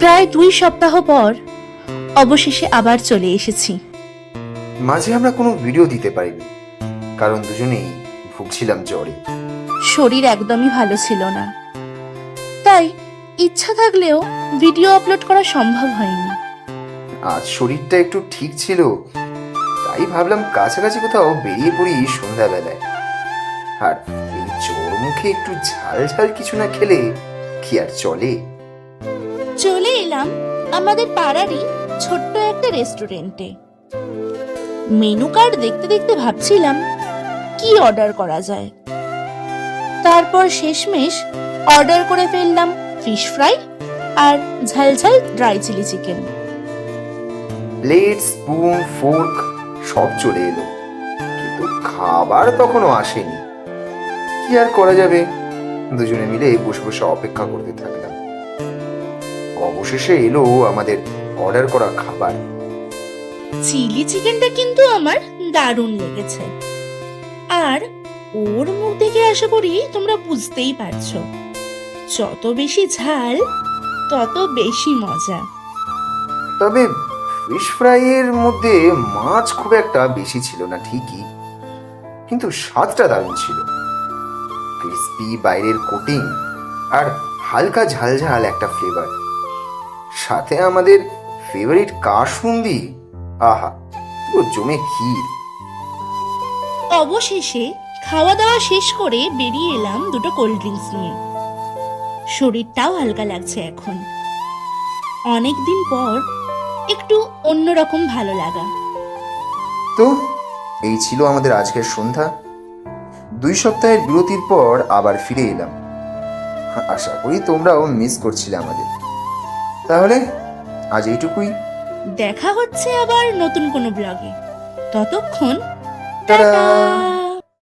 প্রায় দুই সপ্তাহ পর অবশেষে আবার চলে এসেছি। মাঝে আমরা কোনো ভিডিও দিতে পারিনি কারণ দুজনেই ভুগছিলাম জ্বরে। শরীর একদমই ভালো ছিল না। তাই ইচ্ছা থাকলেও ভিডিও আপলোড করা সম্ভব হয়নি। আজ শরীরটা একটু ঠিক ছিল তাই ভাবলাম কাছাকাছি কোথাও বেরিয়ে পড়ি সন্ধ্যাবেলায়। আর এই জ্বর মুখে একটু ঝাল ঝাল কিছু না খেলে কি আর চলে? চলে এলাম আমাদের পাড়ারই ছোট্ট একটা রেস্টুরেন্টে। মেনু কার্ড দেখতে দেখতে ভাবছিলাম, কি অর্ডার করা যায়? তারপর শেষমেশ অর্ডার করে ফেললাম ফিশ ফ্রাই আর ঝালঝাল dry chilli chicken. Plate spoon, fork সব চলে এলো, কিন্তু খাবার তখনও আসেনি। কি আর করা যাবে? দুজনে মিলে বসে বসে অপেক্ষা করতে থাকলাম। অবশেষে এলো আমাদের অর্ডার করা খাবার। চিলি চিকেনটা কিন্তু আমার দারুণ লেগেছে। আর ওর মুখ দেখে আশা করি তোমরা বুঝতেই পারছ। যত বেশি ঝাল তত বেশি মজা। তবে ফিশ ফ্রাইয়ের মধ্যে মাছ খুব একটা বেশি ছিল না ঠিকই। কিন্তু স্বাদটা দারুণ ছিল। ক্রিস্পি বাইরের কোটিং আর হালকা ঝালঝাল একটা ফ্লেভার সাথে আমাদের ফেভারিট কাসুন্দি আহা পুরো জমে ক্ষীর। অবশেষে খাওয়া দাওয়া শেষ করে বেরিয়ে এলাম দুটো কোল্ড ড্রিঙ্কস নিয়ে। শরীরটাও হালকা লাগছে এখন। অনেক দিন পর একটু অন্যরকম ভালো লাগা। তো এই ছিল আমাদের আজকের সন্ধ্যা। দুই সপ্তাহের বিরতির পর আবার ফিরে এলাম। আশা করি তোমরাও মিস করছিলে আমাদের। তাহলে আজ এইটুকুই। দেখা হচ্ছে আবার নতুন কোনো ব্লগে ততক্ষণ টাটা